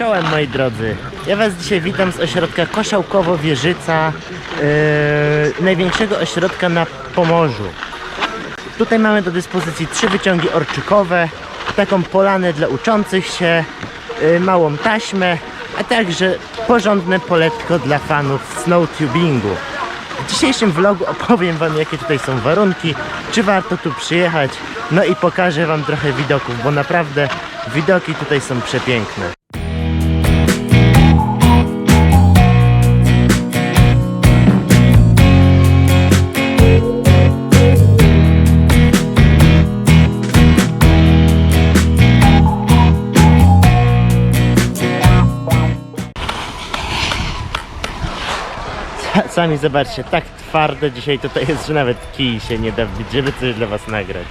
Czołem moi drodzy, ja was dzisiaj witam z ośrodka Koszałkowo-Wieżyca, yy, największego ośrodka na Pomorzu. Tutaj mamy do dyspozycji trzy wyciągi orczykowe, taką polanę dla uczących się, yy, małą taśmę, a także porządne poletko dla fanów snowtubingu. W dzisiejszym vlogu opowiem wam jakie tutaj są warunki, czy warto tu przyjechać, no i pokażę wam trochę widoków, bo naprawdę widoki tutaj są przepiękne. Sami zobaczcie, tak twardo dzisiaj tutaj jest, że nawet kij się nie da wbić, żeby coś dla was nagrać.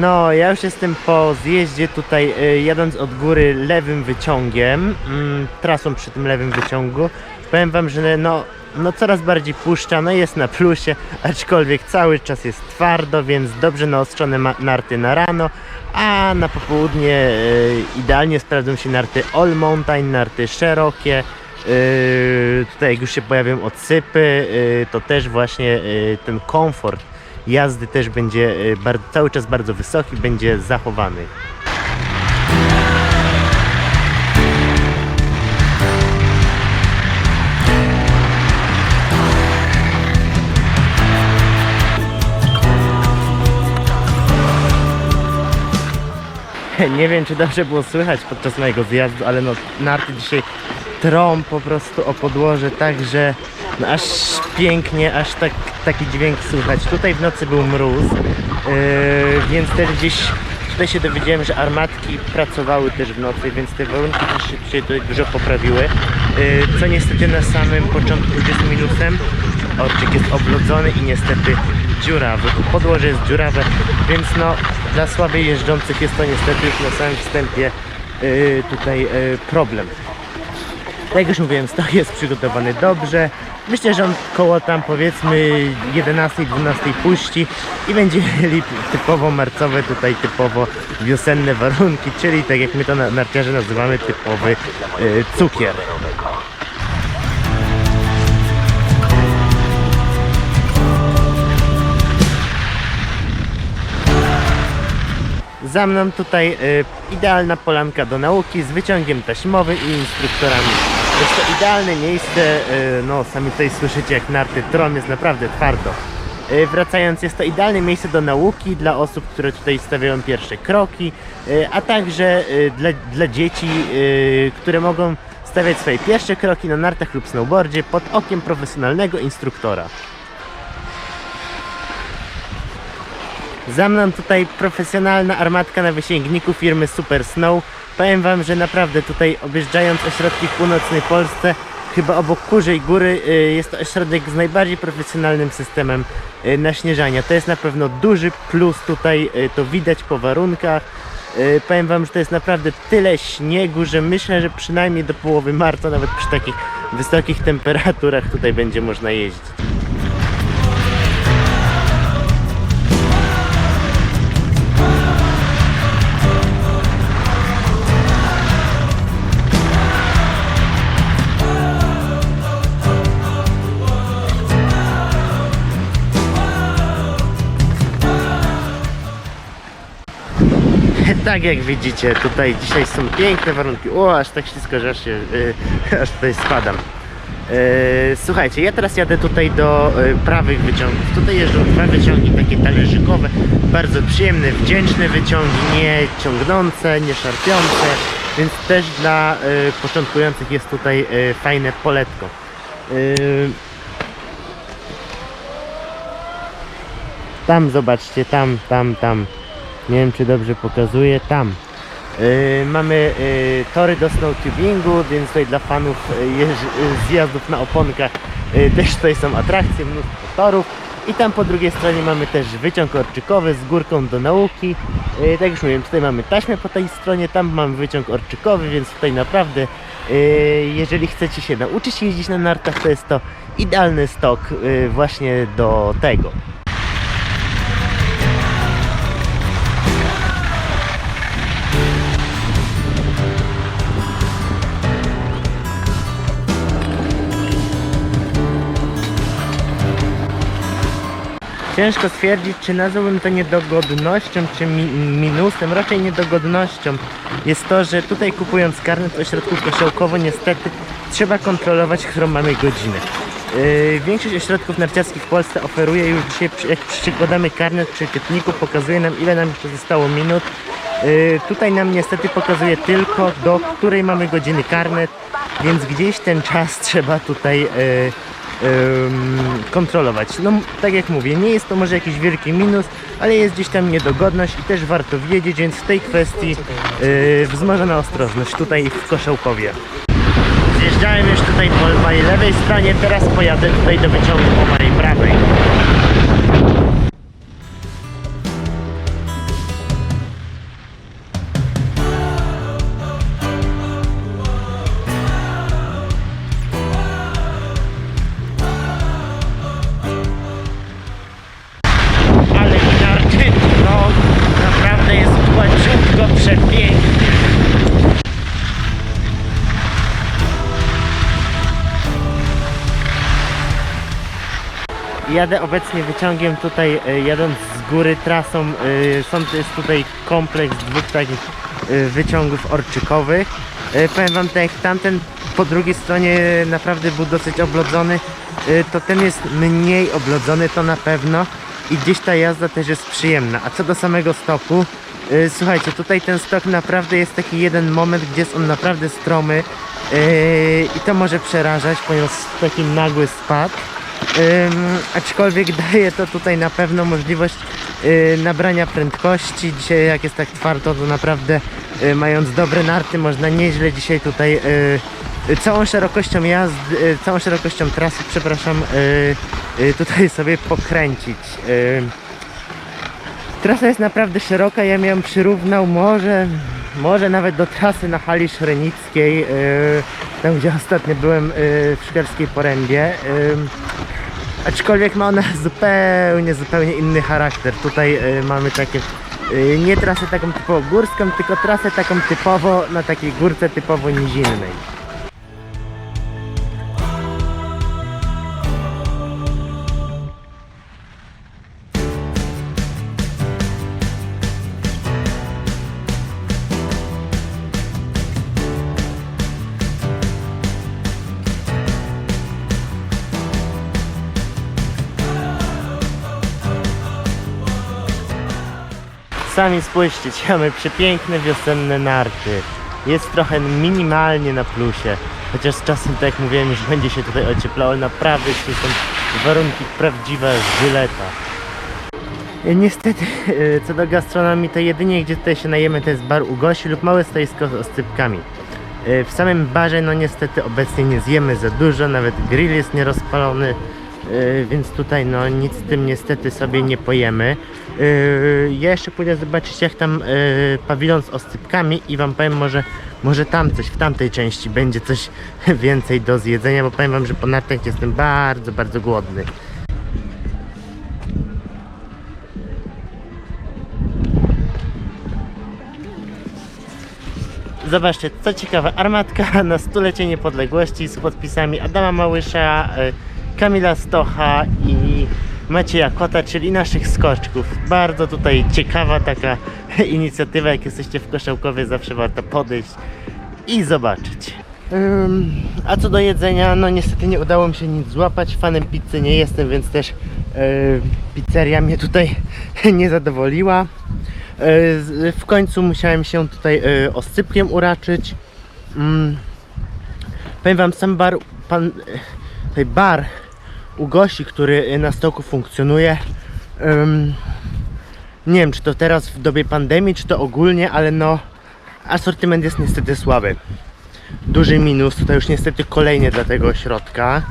No, ja już jestem po zjeździe tutaj, y, jadąc od góry lewym wyciągiem, mm, trasą przy tym lewym wyciągu. Powiem wam, że no, no coraz bardziej puszcza, no jest na plusie, aczkolwiek cały czas jest twardo, więc dobrze naostrzone narty na rano, a na popołudnie y, idealnie sprawdzą się narty All Mountain, narty szerokie. y, tutaj jak już się pojawią odsypy, to też właśnie ten komfort jazdy też będzie bar- cały czas bardzo wysoki, będzie zachowany. Nie wiem, czy dobrze było słychać podczas mojego zjazdu, ale no narty dzisiaj trą po prostu o podłoże tak, że no aż pięknie, aż tak, taki dźwięk słychać. Tutaj w nocy był mróz, yy, więc też gdzieś tutaj się dowiedziałem, że armatki pracowały też w nocy, więc te warunki też się tutaj dużo poprawiły. Yy, co niestety na samym początku jest minusem. Orczyk jest oblodzony i niestety dziurawy. Podłoże jest dziurawe, więc no dla słabiej jeżdżących jest to niestety już na samym wstępie yy, tutaj yy, problem. Jak już mówiłem, stok jest przygotowany dobrze. Myślę, że on koło tam powiedzmy 11-12 puści i będzie mieli typowo marcowe, tutaj typowo wiosenne warunki, czyli tak jak my to na narciarze nazywamy typowy yy, cukier. Za mną tutaj y, idealna polanka do nauki z wyciągiem taśmowym i instruktorami. Jest to idealne miejsce, y, no sami tutaj słyszycie jak narty tron jest naprawdę twardo. Y, wracając, jest to idealne miejsce do nauki dla osób, które tutaj stawiają pierwsze kroki, y, a także dla, dla dzieci, które mogą stawiać swoje pierwsze kroki na nartach lub snowboardzie pod okiem profesjonalnego instruktora. Za mną tutaj profesjonalna armatka na wysięgniku firmy Super Snow. Powiem wam, że naprawdę tutaj objeżdżając ośrodki w północnej Polsce, chyba obok Kurzej Góry, y, jest to ośrodek z najbardziej profesjonalnym systemem y, naśnieżania. To jest na pewno duży plus tutaj, y, to widać po warunkach. Powiem wam, że to jest naprawdę tyle śniegu, że myślę, że przynajmniej do połowy marca, nawet przy takich wysokich temperaturach tutaj będzie można jeździć. Tak jak widzicie, tutaj dzisiaj są piękne warunki. O, aż tak ślisko, że aż, się, y, aż tutaj spadam. Y, słuchajcie, ja teraz jadę tutaj do y, prawych wyciągów. Tutaj jeżdżą dwa wyciągi takie talerzykowe, bardzo przyjemne, wdzięczne wyciągi, nie ciągnące, nie szarpiące, więc też dla y, początkujących jest tutaj y, fajne poletko. Y, tam zobaczcie, tam, tam, tam. Nie wiem czy dobrze pokazuję, tam. Yy, mamy yy, tory do snowtubingu, więc tutaj dla fanów yy, zjazdów na oponkach yy, też tutaj są atrakcje, mnóstwo torów. I tam po drugiej stronie mamy też wyciąg orczykowy z górką do nauki. Yy, tak już mówiłem, tutaj mamy taśmę po tej stronie, tam mamy wyciąg orczykowy, więc tutaj naprawdę, yy, jeżeli chcecie się nauczyć jeździć na nartach, to jest to idealny stok yy, właśnie do tego. Ciężko stwierdzić, czy nazwałbym to niedogodnością, czy mi minusem. Raczej niedogodnością jest to, że tutaj kupując karnet w ośrodku kosiołkowo niestety trzeba kontrolować, którą mamy godzinę. Yy, większość ośrodków narciarskich w Polsce oferuje już dzisiaj, jak przykładamy karnet przy czytniku, pokazuje nam ile nam jeszcze zostało minut. Yy, tutaj nam niestety pokazuje tylko do której mamy godziny karnet, więc gdzieś ten czas trzeba tutaj yy, kontrolować. No tak jak mówię, nie jest to może jakiś wielki minus, ale jest gdzieś tam niedogodność i też warto wiedzieć, więc w tej kwestii yy, wzmożona ostrożność tutaj w Koszałkowie. Zjeżdżałem już tutaj po mojej lewej stronie, teraz pojadę tutaj do wyciągu po mojej prawej. Jadę obecnie wyciągiem tutaj, e, jadąc z góry trasą, e, są, jest tutaj kompleks dwóch takich e, wyciągów orczykowych. Powiem wam tak, tamten po drugiej stronie naprawdę był dosyć oblodzony, to ten jest mniej oblodzony, to na pewno i gdzieś ta jazda też jest przyjemna. A co do samego stopu, e, słuchajcie, tutaj ten stok naprawdę jest taki jeden moment, gdzie jest on naprawdę stromy i to może przerażać, ponieważ taki nagły spad. Aczkolwiek daje to tutaj na pewno możliwość y, nabrania prędkości. Dzisiaj jak jest tak twardo, to naprawdę y, mając dobre narty można nieźle dzisiaj tutaj y, całą szerokością jazd, y, całą szerokością trasy, przepraszam, tutaj sobie pokręcić. Trasa jest naprawdę szeroka, ja miałem przyrównał może, może nawet do trasy na hali szrenickiej, yy, tam gdzie ostatnio byłem yy, w Szklarskiej Porębie. Yy, aczkolwiek ma ona zupełnie, zupełnie inny charakter. Tutaj yy, mamy takie, yy, nie trasę taką typowo górską, tylko trasę taką typowo, na takiej górce typowo nizinnej. Sami spójrzcie, mamy przepiękne wiosenne narty. Jest trochę minimalnie na plusie, chociaż z czasem, tak jak mówiłem, już będzie się tutaj ocieplało, naprawdę tu są warunki prawdziwe żyleta. E, Niestety, e, co do gastronomii, to jedynie gdzie tutaj się najemy to jest bar u Gosi lub małe stoisko z oscypkami. E, W samym barze, no niestety obecnie nie zjemy za dużo, nawet grill jest nierozpalony, e, więc tutaj no nic z tym niestety sobie nie pojemy. E, Ja jeszcze pójdę zobaczyć jak tam e, pawilon z oscypkami i wam powiem może, może tam coś, w tamtej części będzie coś więcej do zjedzenia, bo powiem wam, że po nartach jestem bardzo, bardzo głodny. Zobaczcie, co ciekawe, armatka na stulecie niepodległości z podpisami Adama Małysza, y, Kamila Stocha i Macieja Kota, czyli naszych skoczków. Bardzo tutaj ciekawa taka inicjatywa, jak jesteście w Koszałkowie, zawsze warto podejść i zobaczyć. Ym, a co do jedzenia, no niestety nie udało mi się nic złapać. Fanem pizzy nie jestem, więc też yy, pizzeria mnie tutaj nie zadowoliła. Yy, w końcu musiałem się tutaj yy, oscypkiem uraczyć. Mm. Powiem wam, sam bar, pan, yy, bar u Gosi, który na stoku funkcjonuje. ym, nie wiem, czy to teraz w dobie pandemii, czy to ogólnie, ale no asortyment jest niestety słaby duży minus, tutaj już niestety kolejnie dla tego ośrodka.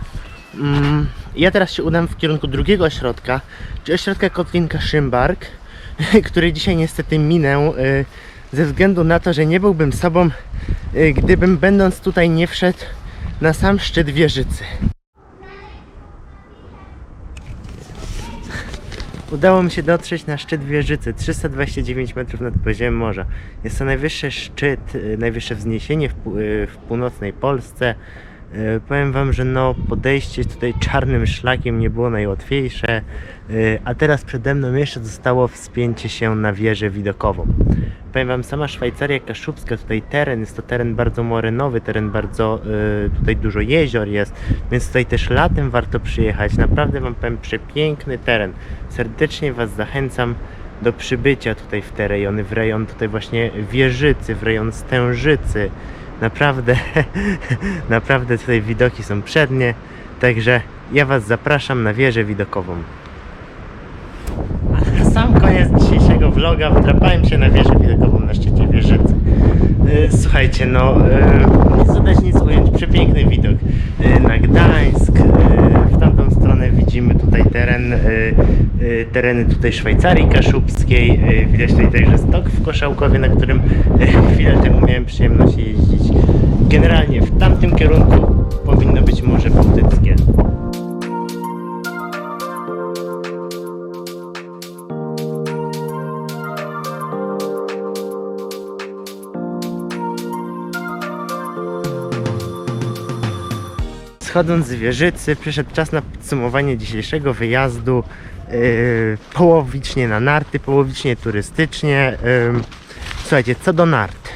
Mm, Ja teraz się udam w kierunku drugiego ośrodka, czyli ośrodka Kotlinka Szymbark, który dzisiaj niestety minę y, ze względu na to, że nie byłbym sobą, y, gdybym będąc tutaj nie wszedł na sam szczyt wieżycy. Udało mi się dotrzeć na szczyt wieżycy 329 metrów nad poziomem morza. Jest to najwyższy szczyt, y, najwyższe wzniesienie w, y, w północnej Polsce. Y, Powiem Wam, że no podejście tutaj czarnym szlakiem nie było najłatwiejsze, a teraz przede mną jeszcze zostało wspięcie się na wieżę widokową. Powiem Wam, sama Szwajcaria Kaszubska, tutaj teren, jest to teren bardzo morynowy, teren bardzo, y, tutaj dużo jezior jest, więc tutaj też latem warto przyjechać. Naprawdę Wam powiem, przepiękny teren. Serdecznie Was zachęcam do przybycia tutaj w te rejony, w rejon tutaj właśnie Wieżycy, w rejon Stężycy. Naprawdę, naprawdę tutaj widoki są przednie, także ja Was zapraszam na wieżę widokową. A na sam koniec dzisiejszego vloga wdrapałem się na wieżę widokową na szczycie wieżycy. Y, Słuchajcie, no y, nic dodać, nic ująć, przepiękny widok y, na Gdańsk. y, W tamtą stronę widzimy tutaj teren, y, y, tereny tutaj Szwajcarii Kaszubskiej. y, Widać tutaj także stok w Koszałkowie, na którym y, chwilę temu miałem przyjemność jeździć. Generalnie w tamtym kierunku Schodząc z wieżycy, przyszedł czas na podsumowanie dzisiejszego wyjazdu. Yy, połowicznie na narty, połowicznie turystycznie. Yy, słuchajcie, co do nart.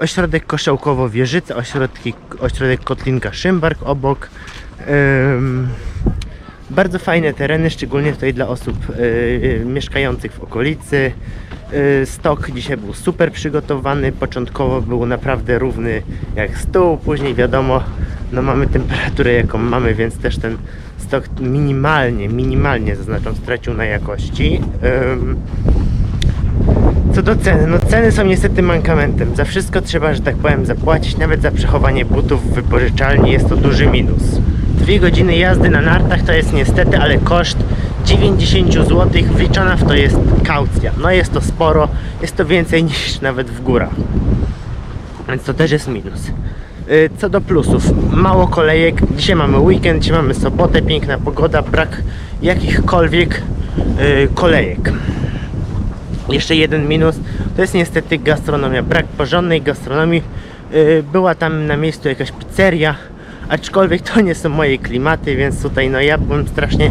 Ośrodek Koszałkowo-Wieżyca, ośrodki, ośrodek Kotlinka Szymbark obok. Ym, bardzo fajne tereny, szczególnie tutaj dla osób yy, mieszkających w okolicy. Yy, Stok dzisiaj był super przygotowany. Początkowo był naprawdę równy jak stół, później wiadomo, no mamy temperaturę jaką mamy, więc też ten stok minimalnie, minimalnie zaznaczam, stracił na jakości. Ym, co do ceny, no ceny są niestety mankamentem. Za wszystko trzeba, że tak powiem, zapłacić. Nawet za przechowanie butów w wypożyczalni jest to duży minus. Dwie godziny jazdy na nartach to jest niestety, ale koszt 90 zł. Wliczona w to jest kaucja. No jest to sporo, jest to więcej niż nawet w górach. Więc to też jest minus. Y, Co do plusów, mało kolejek. Dzisiaj mamy weekend, dzisiaj mamy sobotę, piękna pogoda, brak jakichkolwiek y, kolejek. Jeszcze jeden minus, to jest niestety gastronomia, brak porządnej gastronomii. Yy, Była tam na miejscu jakaś pizzeria, aczkolwiek to nie są moje klimaty, więc tutaj no ja byłem strasznie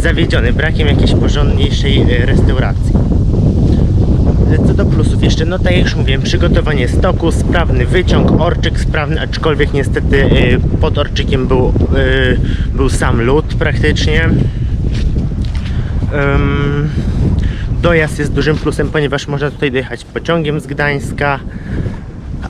zawiedziony brakiem jakiejś porządniejszej restauracji. Co do plusów jeszcze, no tak jak już mówiłem, przygotowanie stoku, sprawny wyciąg, orczyk sprawny, aczkolwiek niestety yy, pod orczykiem był, yy, był sam lód praktycznie. Dojazd jest dużym plusem, ponieważ można tutaj dojechać pociągiem z Gdańska.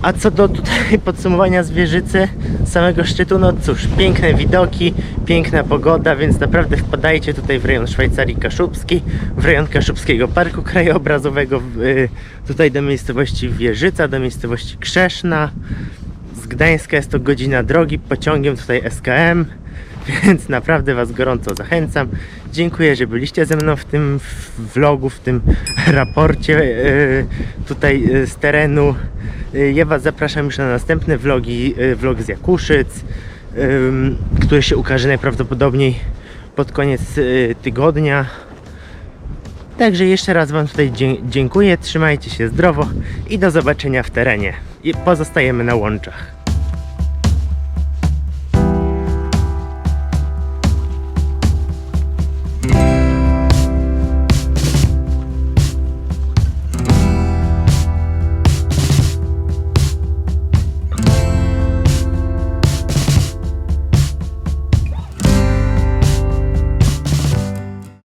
A co do tutaj podsumowania zwierzycy, samego szczytu, no cóż, piękne widoki, piękna pogoda, więc naprawdę wpadajcie tutaj w rejon Szwajcarii Kaszubskiej, w rejon Kaszubskiego Parku Krajobrazowego, y, tutaj do miejscowości Wieżyca, do miejscowości Krzeszna. Z Gdańska jest to godzina drogi, pociągiem tutaj SKM, więc naprawdę Was gorąco zachęcam. Dziękuję, że byliście ze mną w tym vlogu, w tym raporcie yy, tutaj yy, z terenu. Yy, Ja Was zapraszam już na następne vlogi, vlog z Jakuszyc, który się ukaże najprawdopodobniej pod koniec tygodnia. Także jeszcze raz Wam tutaj dziękuję, trzymajcie się zdrowo i do zobaczenia w terenie. I pozostajemy na łączach.